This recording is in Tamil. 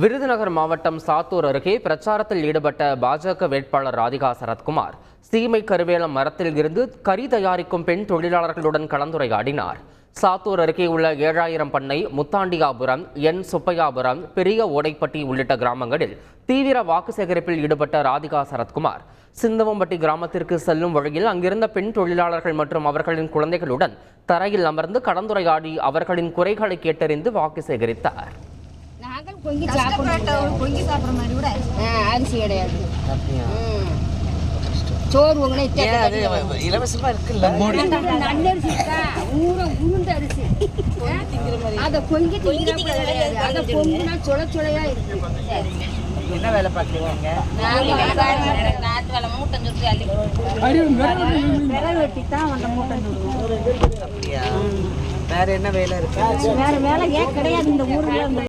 விருதுநகர் மாவட்டம் சாத்தூர் அருகே பிரச்சாரத்தில் ஈடுபட்ட பாஜக வேட்பாளர் ராதிகா சரத்குமார் சீமை கருவேலம் மரத்தில் இருந்து கறி தயாரிக்கும் பெண் தொழிலாளர்களுடன் கலந்துரையாடினார். சாத்தூர் அருகே உள்ள ஏழாயிரம் பண்ணை முத்தாண்டியாபுரம் என் சுப்பையாபுரம் பெரிய ஓடைப்பட்டி உள்ளிட்ட கிராமங்களில் தீவிர வாக்கு சேகரிப்பில் ஈடுபட்ட ராதிகா சரத்குமார் சிந்தவம்பட்டி கிராமத்திற்கு செல்லும் வழியில் அங்கிருந்த பெண் தொழிலாளர்கள் மற்றும் அவர்களின் குழந்தைகளுடன் தரையில் அமர்ந்து கலந்துரையாடி அவர்களின் குறைகளை கேட்டறிந்து வாக்கு சேகரித்தார். பொங்கி சாப்பிடுறோம் பொங்கி சாப்பிட்ற மாதிரி கூட அரிசி கிடையாது. சோறு உங்களை இலவசமா இருக்குல்ல? நல்லரிசி இருக்கா? ஊற உளுந்த அரிசி. அதை பொங்கி அதை பொங்குனா சுள சுளையா இருக்கு. என்ன வேலை பார்க்குறீங்க நாட்டு வேலை மூட்டை சுற்றி அள்ளி விரை வெட்டி தான் அந்த மூட்டை. அப்படியா? வேற என்ன வேலை இருக்கு? வேற வேலை ஏன் கிடையாது இந்த ஊர்ல?